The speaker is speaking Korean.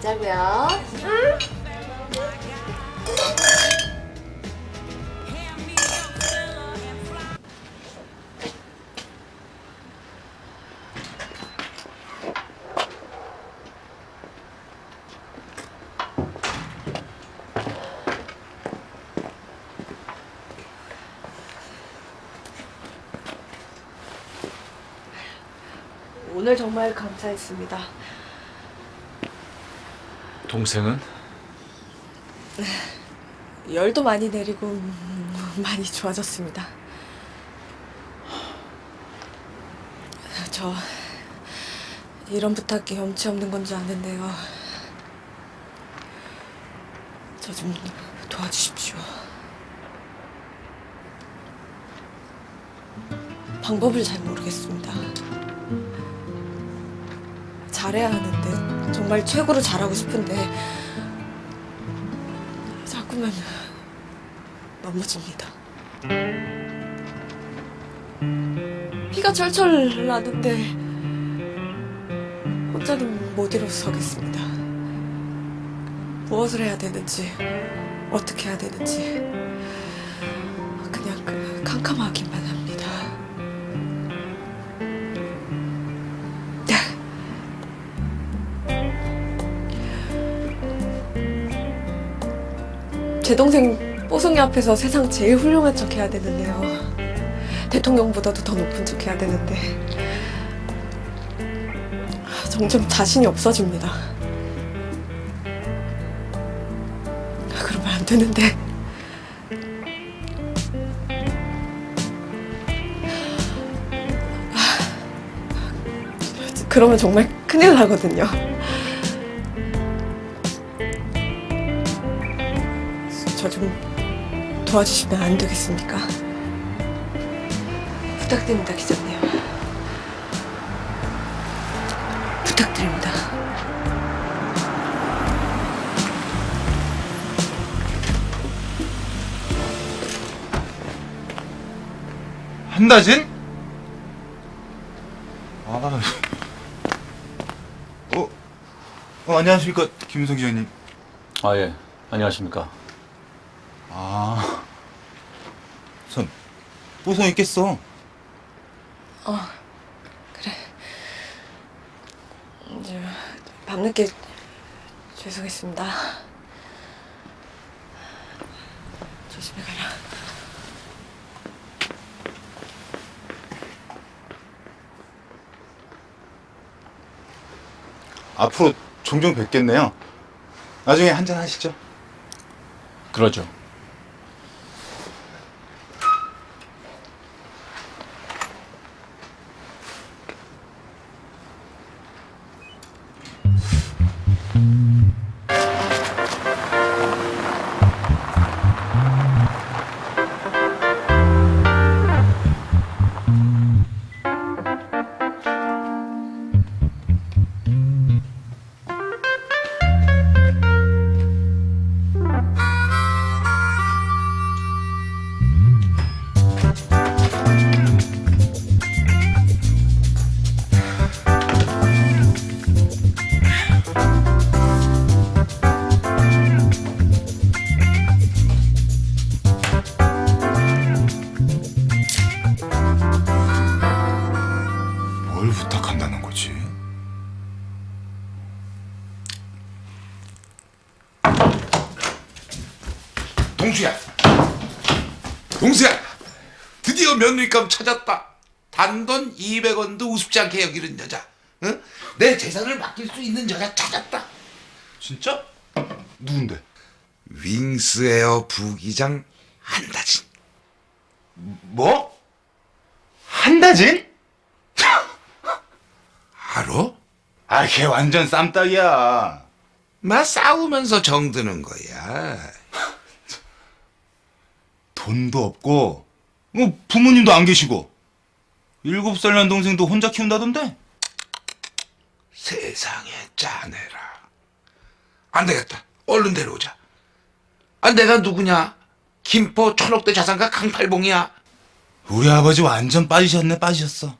짜고요. 오늘 정말 감사했습니다. 동생은? 열도 많이 내리고 음, 많이 좋아졌습니다. 저 이런 부탁이 염치 없는 건 줄 아는데요. 저 좀 도와주십시오. 방법을 잘 모르겠습니다. 잘해야 하는데 정말 최고로 잘하고 싶은데 자꾸만 넘어집니다. 피가 철철 나는데 혼자는 못 일어서겠습니다. 무엇을 해야 되는지 어떻게 해야 되는지 그냥 그 캄캄하기만 제 동생 뽀송이 앞에서 세상 제일 훌륭한 척 해야 되는데요. 대통령보다도 더 높은 척 해야 되는데 점점 자신이 없어집니다. 그러면 안 되는데. 그러면 정말 큰일 나거든요. 저 좀 도와주시면 안 되겠습니까? 부탁드립니다, 기자님. 부탁드립니다. 한다진? 아, 어, 어 안녕하십니까 김윤성 기자님. 아, 예. 안녕하십니까. 아, 선 뽀송 있겠어. 어, 그래. 이제 밤늦게 죄송했습니다. 조심히 가라. 앞으로 종종 뵙겠네요. 나중에 한잔 하시죠. 그러죠. 뭘 부탁한다는 거지? 동수야, 동수야, 드디어 며느리감 찾았다. 단돈 200원도 우습지 않게 여기는 여자. 응? 내 재산을 맡길 수 있는 여자 찾았다. 진짜? 누군데? 윙스에어 부기장 한다진. 뭐? 한다진? 알아? 아, 걔 완전 쌈딱이야. 마 싸우면서 정드는 거야. 돈도 없고, 뭐 부모님도 안 계시고, 일곱 살 난 동생도 혼자 키운다던데? 세상에 짜내라. 안 되겠다. 얼른 데려오자. 아, 내가 누구냐? 김포 천억대 자산가 강팔봉이야. 우리 아버지 완전 빠지셨네, 빠지셨어.